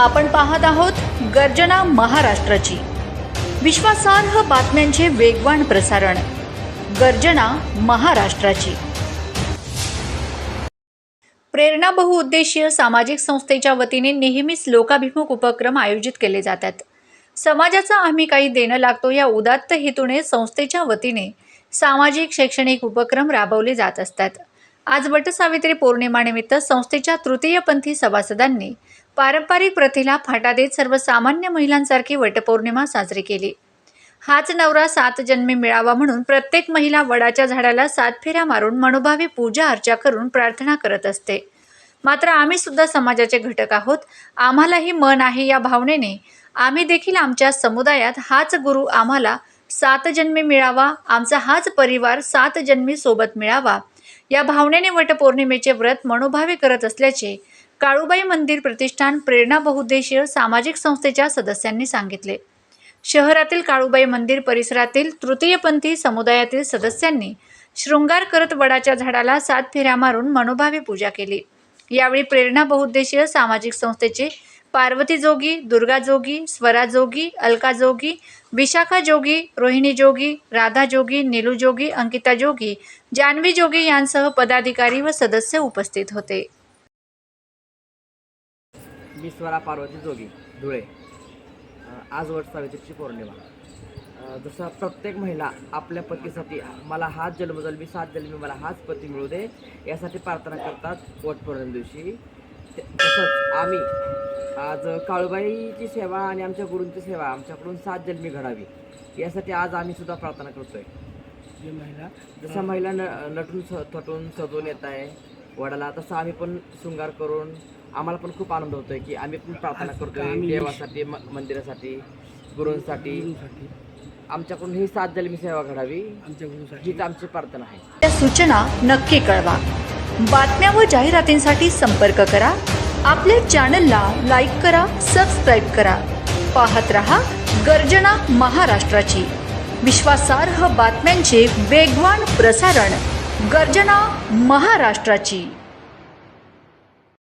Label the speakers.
Speaker 1: आपण पाहत आहोत गर्जना महाराष्ट्राची. विश्वासार्ह बातम्यांचे वेगवान प्रसारण. गर्जना महाराष्ट्राची. प्रेरणा बहुउद्देशीय सामाजिक संस्थेच्या वतीने नेहमीच लोकाभिमुख उपक्रम आयोजित केले जातात. समाजाचा आम्ही काही देणं लागतो या उदात्त हेतूने संस्थेच्या वतीने सामाजिक शैक्षणिक उपक्रम राबवले जात असतात. आज वटसावित्री पौर्णिमानिमित्त संस्थेच्या तृतीयपंथी सभासदांनी पारंपरिक प्रथेला फाटा देत सर्वसामान्य महिलांसारखी वटपौर्णिमा साजरी केली. हाच नवरा सात जन्मी मिळावा म्हणून प्रत्येक महिला वडाच्या झाडाला सात फेऱ्या मारून मनोभावी पूजा अर्चा करून प्रार्थना करत असते. मात्र आम्ही सुद्धा समाजाचे घटक आहोत. आम्हालाही मन आहे या भावनेने. आम्ही देखील आमच्या समुदायात हाच गुरु आम्हाला सात जन्मी मिळावा आमचा हाच परिवार सात जन्मी सोबत मिळावा. या भावनेने वटपौर्णिमेचे व्रत मनोभावे करत असल्याचे काळूबाई मंदिर प्रतिष्ठान प्रेरणा बहुद्देशीय सामाजिक संस्थेच्या सदस्यांनी सांगितले. शहरातील काळूबाई मंदिर परिसरातील तृतीयपंथी समुदायातील सदस्यांनी शृंगार करत वडाच्या झाडाला सात फेऱ्या मारून मनोभावी पूजा केली. यावेळी प्रेरणा बहुउद्देशीय सामाजिक संस्थेचे पार्वती जोगी दुर्गा जोगी स्वरा जोगी अलका जोगी विशाखा जोगी रोहिणी जोगी राधा जोगी नीलू जोगी अंकिता जोगी जान्हवी जोगी यांसह पदाधिकारी व सदस्य उपस्थित होते.
Speaker 2: मी स्वरा पार्वती जोगी धुळे. आज वट सावित्रीची पौर्णिमा. जसं प्रत्येक महिला आपल्या पतीसाठी मला हाच जन्मजन्मी सात जन्मी मला हाच पती मिळू दे यासाठी प्रार्थना करतात वट पौर्णिमे दिवशी. ते- तसंच आम्ही आज काळूबाईची सेवा आणि आमच्या गुरूंची सेवा आमच्याकडून सात जन्मी घडावी यासाठी आज आम्ही सुद्धा प्रार्थना करतोय.
Speaker 3: जे महिला
Speaker 2: जसं महिला न नटून स थटून सजून येत आहे वडाला तसं आम्ही पण शृंगार करून आम्हाला पण खूप आनंद होतोय की आम्ही पण प्रार्थना करतोय देवासाठी म- मंदिरासाठी
Speaker 3: गुरूंसाठी.
Speaker 2: आमच्याकडून ही सात जन्मी सेवा घडावी.
Speaker 3: आमच्या गुरुसाठी
Speaker 2: हीच आमची प्रार्थना आहे.
Speaker 1: त्या सूचना नक्की कळवा. बातम्या व जाहिरातींसाठी संपर्क करा. आपल्या चॅनलला लाईक करा सबस्क्राईब करा. पाहत रहा गर्जना महाराष्ट्राची. विश्वासार्ह बातम्यांचे वेगवान प्रसारण गर्जना महाराष्ट्राची.